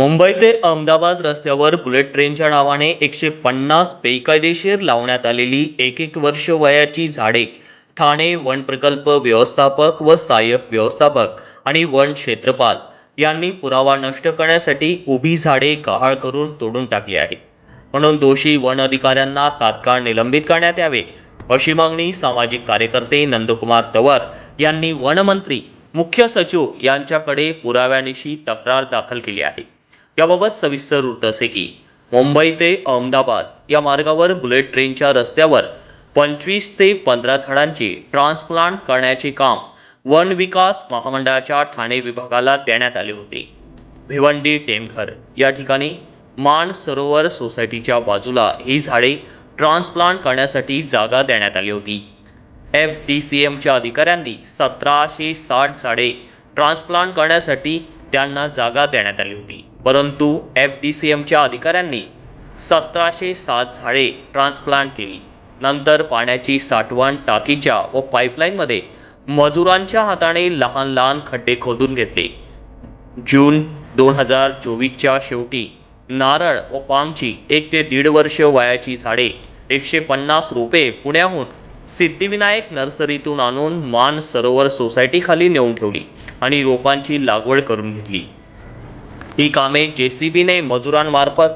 मुंबई ते अहमदाबाद रस्त्यावर बुलेट ट्रेनच्या नावाने एकशे पन्नास बेकायदेशीर लावण्यात आलेली एक एक वर्ष वयाची झाडे ठाणे वन प्रकल्प व्यवस्थापक व सहाय्यक व्यवस्थापक आणि वन क्षेत्रपाल यांनी पुरावा नष्ट करण्यासाठी उभी झाडे गहाळ करून तोडून टाकली आहे म्हणून दोषी वन अधिकाऱ्यांना तात्काळ निलंबित करण्यात यावे अशी मागणी सामाजिक कार्यकर्ते नंदकुमार तवर यांनी वनमंत्री मुख्य सचिव यांच्याकडे पुराव्यानिशी तक्रार दाखल केली आहे. याबाबत सविस्तर वृत्त असे की मुंबई ते अहमदाबाद या मार्गावर बुलेट ट्रेनच्या रस्त्यावर पंचवीस ते पंधरा झाडांची ट्रान्सप्लांट करण्याचे काम वन विकास महामंडळाच्या ठाणे विभागाला देण्यात आले होते. भिवंडी टेमघर या ठिकाणी मान सरोवर सोसायटीच्या बाजूला ही झाडे ट्रान्सप्लांट करण्यासाठी जागा देण्यात आली होती. एफ डी सी एमच्या अधिकाऱ्यांनी सतराशे साठ झाडे ट्रान्सप्लांट करण्यासाठी त्यांना जागा देण्यात आली होती. परंतु एफ डी सी एमच्या अधिकाऱ्यांनी सतराशे सात झाडे ट्रान्सप्लांट केली. नंतर पाण्याची साठवण टाकीच्या व पाईपलाईनमध्ये मजुरांच्या हाताने लहान लहान खड्डे खोदून घेतले. जून दोन हजार चोवीसच्या शेवटी नारळ व पामची एक ते दीड वर्ष वयाची झाडे एकशे पन्नास रोपे पुण्याहून सिद्धिविनायक नर्सरीतून आणून मान सरोवर सोसायटीखाली नेऊन ठेवली आणि रोपांची लागवड करून घेतली. ही कामे जेसीबीने मजुरांमार्फत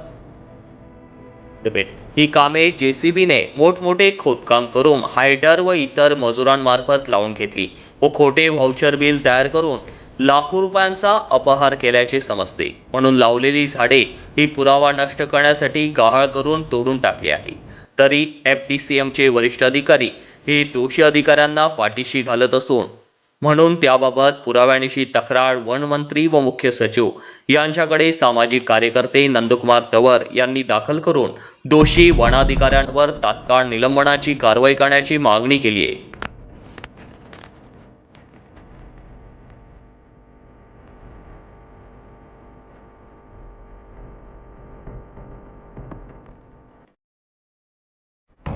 ही कामे जेसीबीने मोठमोठे खोदकाम करून हायडर व इतर मजुरांमार्फत लावून घेतली व खोटे व्हाउचर बिल तयार करून लाखो रुपयांचा अपहार केल्याचे समजते. म्हणून लावलेली झाडे ही पुरावा नष्ट करण्यासाठी गहाळ करून तोडून टाकली आहे. तरी एफ टी सी एमचे वरिष्ठ अधिकारी हे दोषी अधिकाऱ्यांना पाठीशी घालत असून म्हणून त्याबाबत पुराव्यानिशी तक्रार वनमंत्री व मुख्य सचिव यांच्याकडे सामाजिक कार्यकर्ते नंदकुमार तवर यांनी दाखल करून दोषी वनाधिकाऱ्यांवर तात्काळ निलंबनाची कारवाई करण्याची मागणी केली आहे.